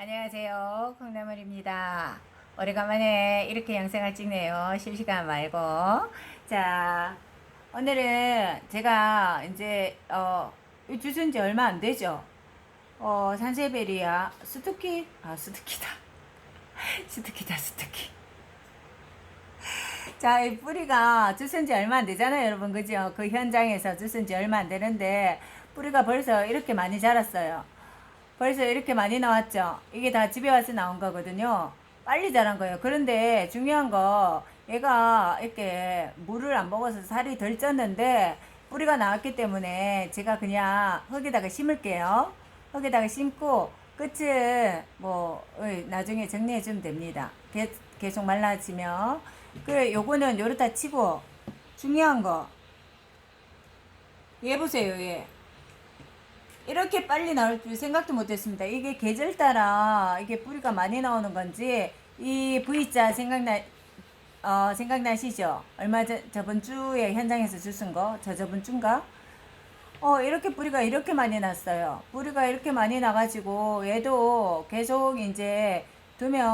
안녕하세요. 콩나물입니다. 오래간만에 이렇게 영상을 찍네요. 실시간 말고. 자, 오늘은 제가 이제, 어, 주순 지 얼마 안 되죠? 어, 산세베리아, 스투키? 아, 스투키다. 스투키다, 스투키. 자, 이 뿌리가 주순 지 얼마 안 되잖아요, 여러분. 그죠? 그 현장에서 주순 지 얼마 안 되는데, 뿌리가 벌써 이렇게 많이 자랐어요. 벌써 이렇게 많이 나왔죠? 이게 다 집에 와서 나온 거거든요. 빨리 자란 거예요. 그런데 중요한 거, 얘가 이렇게 물을 안 먹어서 살이 덜 쪘는데, 뿌리가 나왔기 때문에 제가 그냥 흙에다가 심을게요. 흙에다가 심고, 끝은 뭐, 나중에 정리해 주면 됩니다. 계- 계속 말라지면. 그, 요거는 요렇다 치고, 중요한 거. 얘 보세요, 얘. 이렇게 빨리 나올 줄 생각도 못했습니다. 이게 계절 따라 이게 뿌리가 많이 나오는 건지 이 V자 생각나 어 생각나시죠? 얼마 전 저번 주에 현장에서 주신 거, 저 저번 주인가? 어 이렇게 뿌리가 이렇게 많이 났어요. 뿌리가 이렇게 많이 나가지고 얘도 계속 이제 두면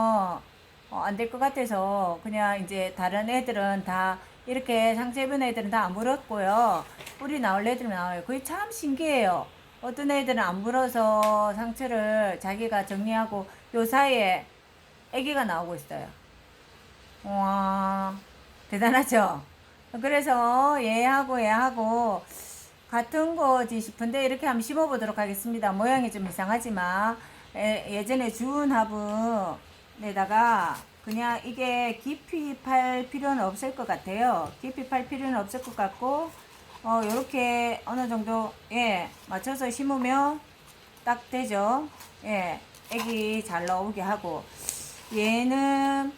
어, 안될 것 같아서 그냥 이제 다른 애들은 다 이렇게 입은 애들은 다 안 물었고요. 뿌리 나올 애들은 나와요. 그게 참 신기해요. 어떤 애들은 안 물어서 상처를 자기가 정리하고 요 사이에 아기가 나오고 있어요. 와 대단하죠? 그래서 얘하고 얘하고 같은 거지 싶은데 이렇게 한번 심어보도록 하겠습니다. 모양이 좀 이상하지만 예, 예전에 주운 화분에다가 그냥 이게 깊이 팔 필요는 없을 것 같아요. 깊이 팔 필요는 없을 것 같고 어 요렇게 어느 정도 예 맞춰서 심으면 딱 되죠. 예 애기 잘 나오게 하고. 얘는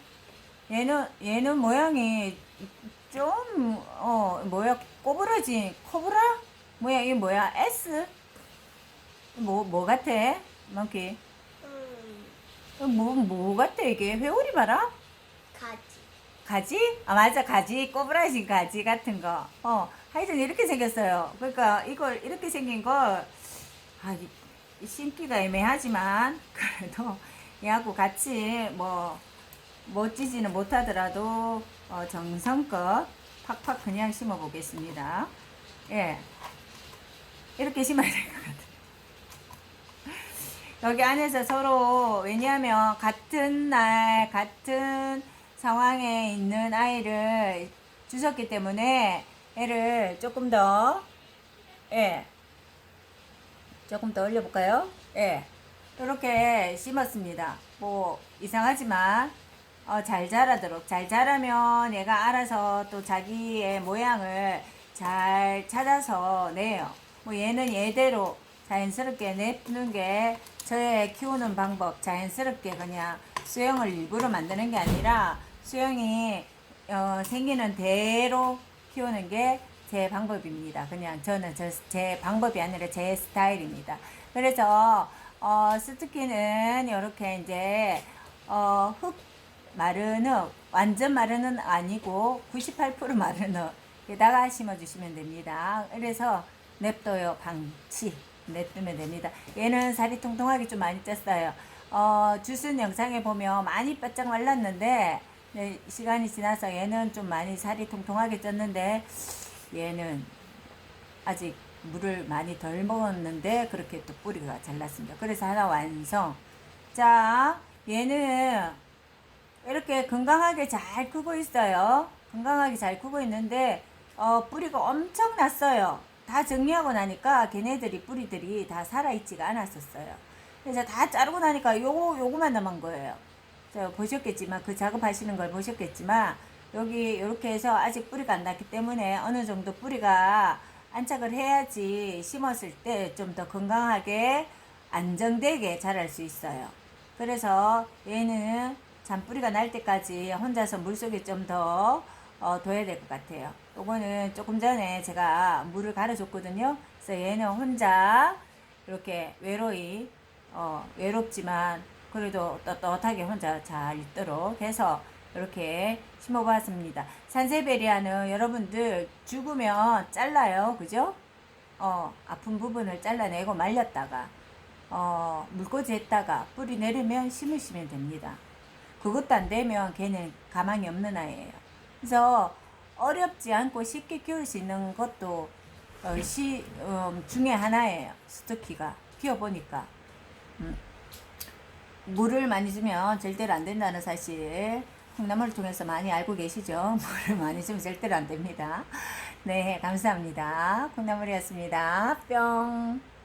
얘는 얘는 모양이 좀 어 뭐야 꼬부라진 코브라? 뭐야 이게 뭐야? S? 뭐 뭐 같아 멍키 음, 뭐 뭐 같아 이게? 회오리 봐라. 가지. 가지 아 맞아 가지 꼬부라진 가지 같은 거 어 하여튼 이렇게 생겼어요 그러니까 이걸 이렇게 생긴 걸 아, 이- 심기가 애매하지만 그래도 얘하고 같이 뭐 멋지지는 못하더라도 어, 정성껏 팍팍 그냥 심어 보겠습니다. 예. 이렇게 심어야 될 것 같아요. 여기 안에서 서로, 왜냐하면 같은 날, 같은 상황에 있는 아이를 주셨기 때문에 애를 조금 더, 예. 조금 더 올려볼까요? 예. 이렇게 심었습니다. 뭐, 이상하지만, 어, 잘 자라도록. 잘 자라면 얘가 알아서 또 자기의 모양을 잘 찾아서 내요. 뭐 얘는 얘대로 자연스럽게 내는 게 저의 키우는 방법. 자연스럽게 그냥 수영을 일부러 만드는 게 아니라 수영이 어, 생기는 대로 키우는 게 제 방법입니다. 그냥 저는 저, 제 방법이 아니라 제 스타일입니다. 그래서 어, 스투키는 이렇게 이제 어, 흙 마른 흙 완전 마른 흙 아니고 98% 마른 흙에다가 심어주시면 됩니다. 그래서 냅둬요 방치 냅두면 됩니다. 얘는 살이 통통하게 좀 많이 쪘어요. 어, 주순 영상에 보면 많이 바짝 말랐는데 네, 시간이 지나서 얘는 좀 많이 살이 통통하게 쪘는데 얘는 아직 물을 많이 덜 먹었는데 그렇게 또 뿌리가 잘났습니다. 그래서 하나 완성. 자, 얘는 이렇게 건강하게 잘 크고 있어요. 건강하게 잘 크고 있는데 어, 뿌리가 엄청 났어요. 다 정리하고 나니까 걔네들이 뿌리들이 다 살아있지가 않았었어요. 그래서 다 자르고 나니까 요거 요거만 남은 거예요. 저 보셨겠지만 그 작업하시는 걸 보셨겠지만 여기 이렇게 해서 아직 뿌리가 안 났기 때문에 어느 정도 뿌리가 안착을 해야지 심었을 때 좀 더 건강하게 안정되게 자랄 수 있어요. 그래서 얘는 잔뿌리가 날 때까지 혼자서 물속에 좀더 어, 둬야 될 것 같아요. 요거는 조금 전에 제가 물을 갈아줬거든요. 그래서 얘는 혼자 이렇게 외로이 어, 외롭지만 그래도 떳떳하게 혼자 잘 있도록 해서 이렇게 심어봤습니다. 산세베리아는 여러분들 죽으면 잘라요. 그죠? 어, 아픈 부분을 잘라내고 말렸다가 어, 물꽂이 했다가 뿌리 내리면 심으시면 됩니다. 그것도 안 되면 걔는 가망이 없는 아이예요. 그래서 어렵지 않고 쉽게 키울 수 있는 것도 어, 시, 음, 중에 하나예요. 스투키가. 키워보니까. 음. 물을 많이 주면 절대로 안 된다는 사실 콩나물을 통해서 많이 알고 계시죠? 물을 많이 주면 절대로 안 됩니다. 네, 감사합니다. 콩나물이었습니다. 뿅.